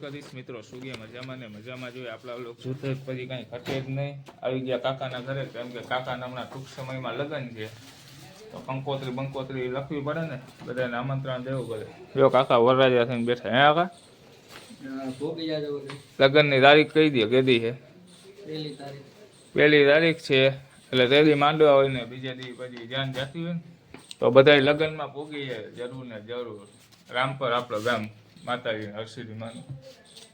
કરીશ મિત્રો સુગી મજામાં ને? મજામાં જોઈએ આપણા લોકો. જોતે પછી કાંઈ ઘટે જ નહીં. આવી ગયા કાકાના ઘરે કેમ કે કાકાના હમણાં ટૂંક સમયમાં લગ્ન છે. તો કંકોત્રી બંકોત્રી લખવી પડે ને બધાને આમંત્રણ દેવું પડે. જો કાકા વરરાજા થઈને બેઠા. હે બધે લગ્નની તારીખ કહી દે? કેદી છે? પહેલી તારીખ. છે. એટલે તેદી માંડવા હોય ને બીજા દી પછી જાન જાતી હોય ને તો બધાય લગ્નમાં ભોગી જાય જરૂર ને જરૂર. રામપર આપણો ગામ. માતાજી હરસિદ્ધિ માનું.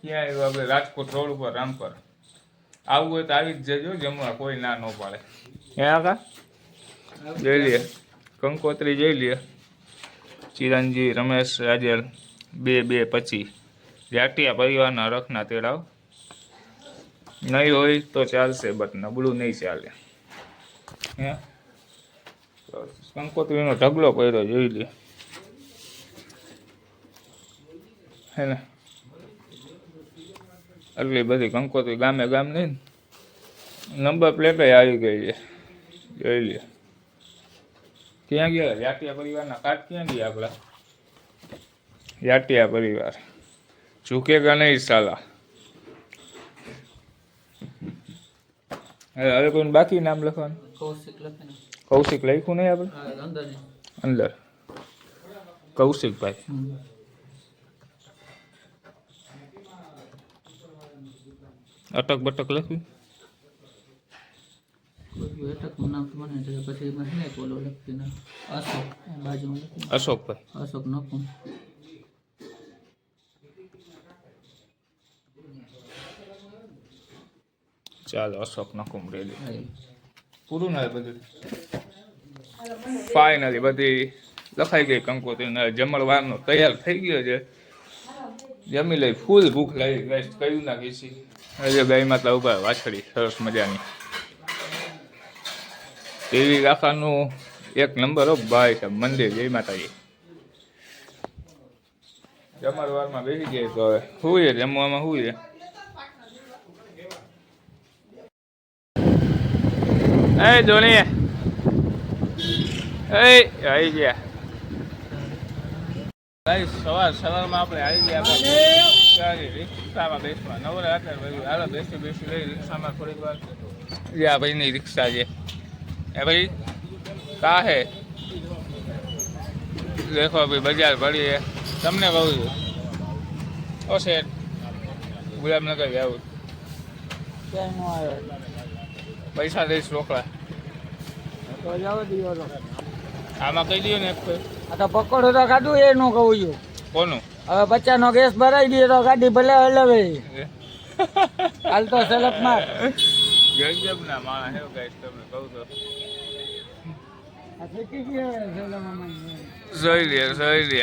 ત્યાં આવ્યું આપણે રાજકોટ રોડ ઉપર રામપર. આવવું હોય તો આવી જ જજો જમવા કોઈ ના ન પાડે. હે આકા જોઈ લઈએ. કંકોત્રી જોઈ લઈએ. ચિરંજી રમેશ રાજેલ બે બે પછી જાટિયા પરિવારના રખના તેડાવ. નહીં હોય તો ચાલશે બટ નબળું નહીં ચાલે. હે? કંકોત્રીનો ઢગલો પડ્યો જોઈ લે હે ને આટલી બધી કંકોત્રી ગામે ગામ નહીં ને નંબર પ્લેટ આવી ગઈ છે. જોઈ લે ક્યાં ગયા? જાટિયા પરિવારના કાર્ડ ક્યાં ગયા આપણા? જાટિયા પરિવાર. ઝૂકેગા નહીં સાલા? હવે હવે કોઈને બાકી નામ લખવાનું? કૌશિક લખે ને કૌશિક લખ્યું નહીં આપણે? હા અંદર ને અંદર. કૌશિકભાઈ. અટક બટક લખ્યું? અટકનું નામ તો મને પછી એમાં છે ને લખી ને? અશોક. બાજુમાં લખ્યું. અશોકભાઈ. અશોક નકુમ ચાલો અશોક નકુમ રેડી પૂરું ના બધું. ફાઇનલી બધી લખાઈ ગઈ કંકોત્રી ને જમણવારનો તૈયાર થઈ ગયો છે. જમી લઈ ફૂલ ભૂખ લાગી ગઈ કયું નાખી છે. હજે ગાય માતા ઊભા, વાછડી, સરસ મજાની. એવી રાખવાનું એક નંબર હો, ભાઈ સાહેબ, મંદિર, જય માતાજી. જમણવારમાં બેસી જાય તો હવે. હુંય જમવામાં હુંય એ ધોની એ, આવી ગયા. સવાર સવારમાં આપણે આવી ગયા ગાડી રિક્ષામાં બેસવા. નવરા હતા ભાઈ હાલો બેસી બેસી લઈ રિક્ષામાં થોડીક વાર. જે આ ભાઈની રિક્ષા છે. એ ભાઈ કા હે દેખો ભાઈ બજાર ભરીએ. તમને કહું છું. ઓ શેઠ ક્યાંય નો પૈસા દઈશ રોકડા. જવા આમાં કહી દઉં ને. આ તો પકોડો તો કાઢું એ નો કહું છું. કોનું? હવે બચ્ચાનો ગેસ ભરાઈ દઈએ તો ગાડી ભલે હલવે. હાલ તો સલપ માર. ગજબના માણસ એવું ગાઈસ તમને કહું તો. જોઈ લે જોઈ લે.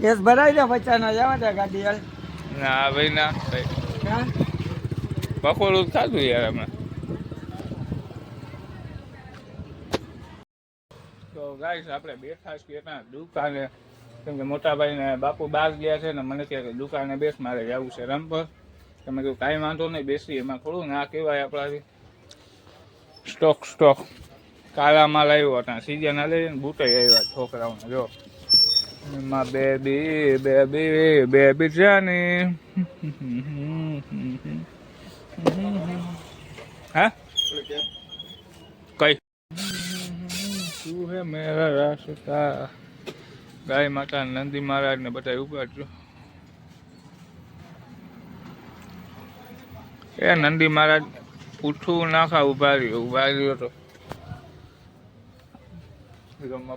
ગેસ ભરાઈ દે પચાસનો જવા દે ગાડી હાલ. ના ભાઈ ના ભાઈ. હા? પકોડું ખાધું યાર અમે તો ગાઈસ આપણે બેઠા છીએ ત્યાં દુકાને. કેમ કે મોટા ભાઈ ને બાપુ બહાર ગયા છે ને મને કે દુકાને બેસ, મારે જવું છે રમ પર તમે કહ્યું કાંઈ વાંધો નહીં બેસી એમાં થોડું ના કહેવાય આપણાથી. Stock stock. કાળા માલ આવ્યો ત્યાં સીઝન હાલે ને બૂટાઈ આવ્યા છોકરાઓને, જો. એમાં બેબી બેબી બેબી જાની હા કઈ તું હે મેરા રાસતા ગાય માતા નંદી મહારાજ ને બધા ઉપાડજો. એ નંદી મહારાજ પૂઠું નાખા ઊભા રહ્યો ઊભા રહ્યો તો.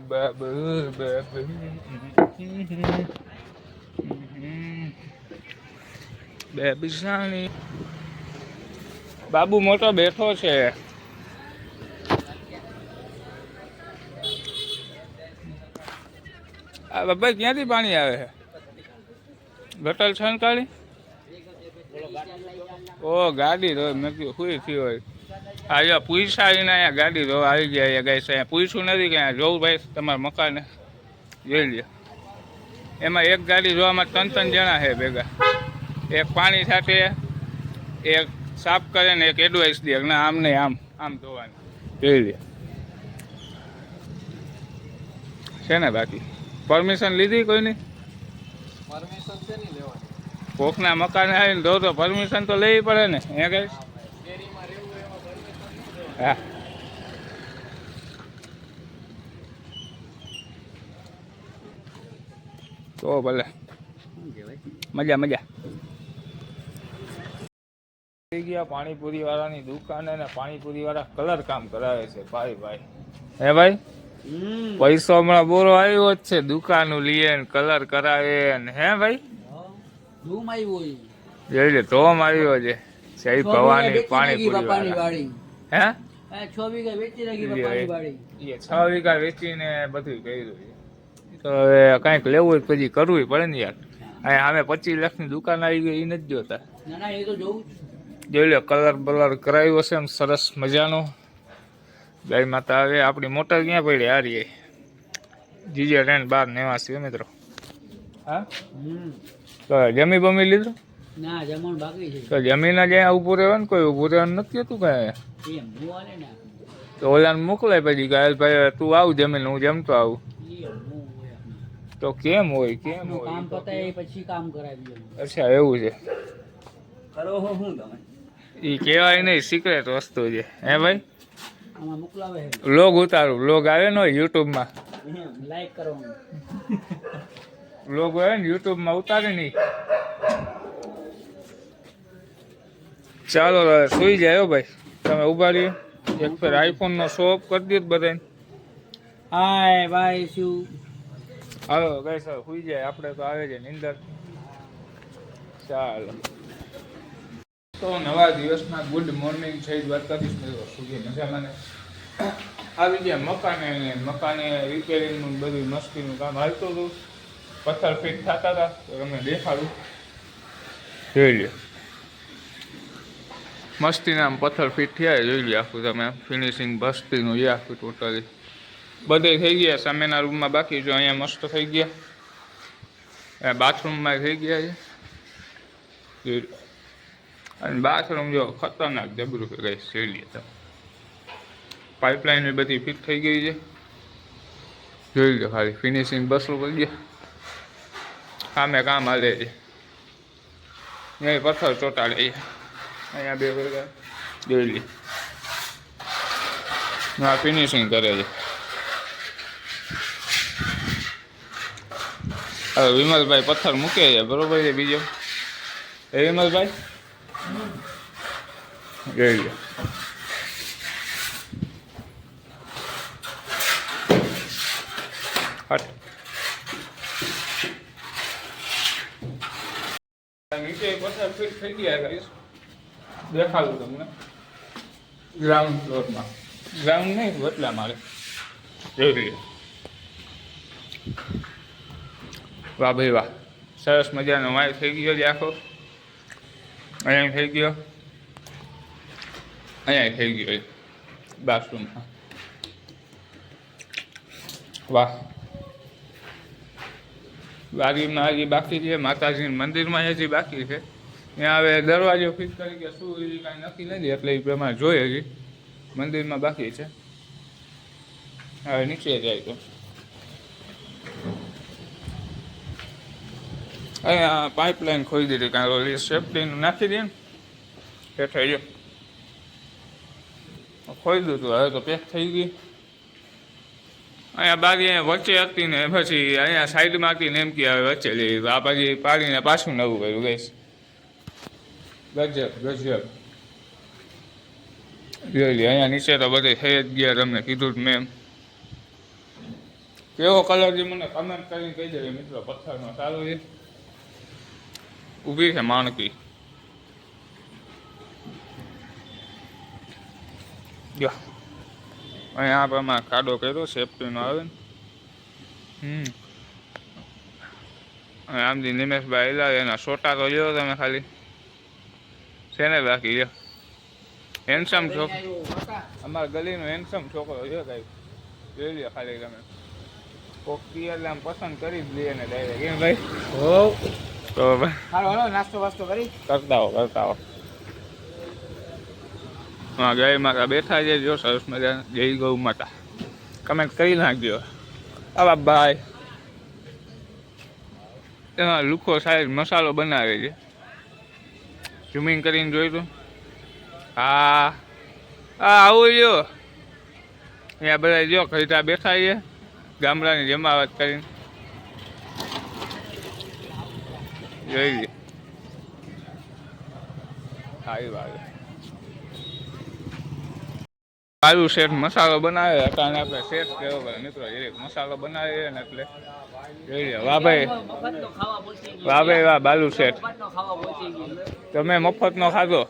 બાબ, બેબી. બાબુ મોટો બેઠો છે. આ બાબા ક્યાંથી પાણી આવે છે? ગટલ છનકાળી ઓ, ગાડી રો મેં કીધું હુઈ થયું હોય. અહીંયા પૂછા આવીને અહીંયા ગાડી રો આવી ગયા અહીંયા ગઈ છે અહીંયા પૂછ્યું નથી કે અહીંયા જોવું ભાઈ, તમારા મકાને. જોઈ લે એમાં એક ગાડી જોવામાં ત્રણ ત્રણ જણા છે ભેગા. એક પાણી સાથે, એક સાફ કરે ને એક એડવાઇસ દે, ના, આમ નહીં, આમ આમ ધોવાની જોઈ લે છે ને બાકી? પરમિશન લીધી કોઈની? પરમિશન છે નહીં લેવાની? કોકના મકાને આવીને દો તો પરમિશન તો લેવી પડે ને એ કઈ હા તો ભલે. મજા મજા. થઈ ગયા પાણીપુરી વાળાની દુકાને અને પાણીપુરી વાળા કલર કામ કરાવે છે. ભાઈ ભાઈ. હે ભાઈ? પૈસો હમણાં બોરો આવ્યો જ છે દુકાન લઈએ ને કલર કરાવે ને. હે ભાઈ? ધૂમ આવ્યો જોઈ લે ધોમ આવ્યો છે. જય ભવાની પાણીપુરી હે? છ વીઘા વેચી નાખી છ વીઘા વેચીને બધું કર્યું છે. તો હવે કંઈક લેવું પછી કરવું પડે ને યાર. અહીંયા અમે પચીસ લાખની દુકાન આવી ગઈ એ નથી જોતા. ના ના જોઈ લો કલર બલર કરાવ્યો છે એમ સરસ મજાનો. ગાય માતા આવે આપણી મોટર ક્યાં પડી હારીએ? જીજે રેન બાર નેવાસી મિત્રો. હા? તો જમી બમી લીધું? ના જમણ બાકી છે. તો જમીને જ્યાં ઊભું રહેવાનું? કોઈ ઊભું રહેવાનું નથી હતું કાંઈ? તો ઓલાને મોકલાય પછી ગાયલ ભાઈ તું આવ જમીને હું જમતો આવું. તો કેમ હોય કેમ હોય? કામ પતાય પછી કામ કરાવી અચ્છા એવું છે. કરો હું તમે એ કહેવાય નહીં સિક્રેટ વસ્તુ છે. હે ભાઈ? લોગ ઉતારું. લોગ આવે ને યુટ્યુબમાં. લાઈક કરવાનું લોગ આવે ને યુટ્યુબમાં ઉતારે નહીં. ચાલો સુઈ જાય ભાઈ. તમે ઊભા રહ્યો. એક ફેર આઈફોન નો શો ઓફ કરી દો બધાને હાય બાય શું હાલો ગઈ સર સુઈ જાય. આપણે તો આવે છે નિંદર. ચાલો. તો નવા દિવસના ગુડ મોર્નિંગ છે દ્વારકાધીશ મિત્રો. સુધી મજામાં ને આવી ગયા મકાને ને મકાને રિપેરિંગનું બધું મસ્તીનું કામ હાલતું હતું. પથ્થર ફિટ થતા હતા. તો તમને દેખાડું. જોઈ લ્યો. મસ્તીના આમ પથ્થર ફિટ થયા જોઈ લે આખું તમે ફિનિશિંગ મસ્તીનું એ આખું ટોટલી બધે થઈ ગયા. સામેના રૂમમાં બાકી જો અહીંયા મસ્ત થઈ ગયા. બાથરૂમમાં થઈ ગયા છે. લો. અને બાથરૂમ જો ખતરનાક જબરું કે ગઈ શેલી તો પાઇપલાઇન બધી ફિટ થઈ ગઈ છે. જોઈ લો ખાલી ફિનિશિંગ બસલું કરી ગયા. સામે કામ હાલે છે. અહીં પથ્થર ચોટાડે અહીંયા બે બધા જોઈ લે હા ફિનિશિંગ કરે છે. હવે વિમલભાઈ પથ્થર મૂકે છે. બરોબર છે બીજો? વિમલભાઈ? જોઈ લો હટ નીચે પસાર ફિટ થઈ ગયા ગાઈસ દેખાડું તમને. ગ્રાઉન્ડ ફ્લોરમાં ગ્રાઉન્ડ નહીં વટલા મારે. જોઈ વાહ ભાઈ વાહ. સરસ મજાનો માય થઈ ગયો છે આખો. અહીંયા થઈ ગયો. અહીંયા થઈ ગયો બાથરૂમમાં. વાહ. વાડીમાં હજી બાકી છે, માતાજીના મંદિરમાં હજી બાકી છે, ત્યાં હવે દરવાજો ફિટ કરી કે શું એ કાંઈ નક્કી નથી, એટલે એ પ્રમાણે જોઈએ હજી. મંદિરમાં બાકી છે. હવે નીચે જાય તો. અહીંયા પાઇપલાઇન ખોલી દીધી કારણ ઓલી સેફટીનું નાખી દે ને. હેઠળ જો. ખોલી દીધું હવે તો પેક થઈ ગઈ. અહીંયા બારી અહીંયા વચ્ચે હતી ને પછી અહીંયા સાઈડમાં હતી ને એમ કે હવે વચ્ચે લઈ આ પછી પાડીને પાછું નવું કર્યું ગઈશ ગજબ ગજબ. જોઈ અહીંયા નીચે તો બધે થઈ જ ગયા, તમને કીધું જ મેં. કેવો કલર છે મને કમેન્ટ કરીને કહી દેજો મિત્રો. પથ્થરનો સારો છે. ઊભી છે માણકી. જો. અહીંયા આ પ્રમાણે કાડો કર્યો સેફટીનો આવે ને. હમ. આમથી નિમેશભાઈ એલા એના સોટા તો લ્યો તમે ખાલી. શેને રાખી બાકી લ્યો. હેન્ડસમ છોકરો અમારા ગલીનો હેન્ડસમ છોકરો છે સાહેબ જોઈ લ્યો ખાલી તમે. કોક એટલે આમ પસંદ કરી જ લઈએ ને ડાયરેક્ટ એમ ભાઈ. હો તો ભાઈ. હાલો હાલો નાસ્તો વાસ્તો કરી. કરતા હો કરતા હો હા ગાય માતા. બેઠા છે જો, સરસ મજા જય ગૌ માતા. કમેન્ટ કરી નાખજો. આવા ભાઈ. એમાં લુખો સાહેબ મસાલો બનાવે છે. ઝૂમિંગ કરીને જોઈ તું? હા. હા, આવું જો. અહીંયા બધા જો ખરીદા બેઠા છે. ગામડાની જમાવટ કરીને. જોઈ લે. સારી વાત આલુ શેઠ મસાલો બનાવે અટાણે આપણે શેઠ કેવો ભાઈ મિત્રો એક મસાલો બનાવે ને એટલે વાહ ભાઈ. વાહ ભાઈ, વાહ, બાલુ શેઠ. તમે મફતનો ખાધો?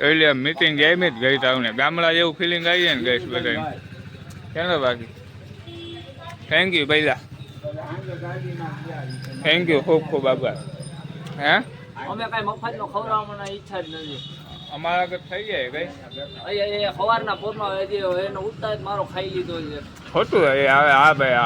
એટલે મિટિંગ એમ જ ગઈ તાવને. ગામડા જેવું ફિલિંગ આવી જાય ને ગઈશ બધા કેનો બાકી? થેન્ક યુ પહેલા થેન્ક યુ ખૂબ ખૂબ આભાર. હે? અમે કઈ મફતનો ખવડાવવાનો ઈચ્છા જ નથી. અમારા આગળ થઈ જાય ભાઈ. અહીંયા એ સવારના પોરમાં એનો ઉત્તાજ મારો ખાઈ લીધો છે. ખોટું હવે આ હા ભાઈ આ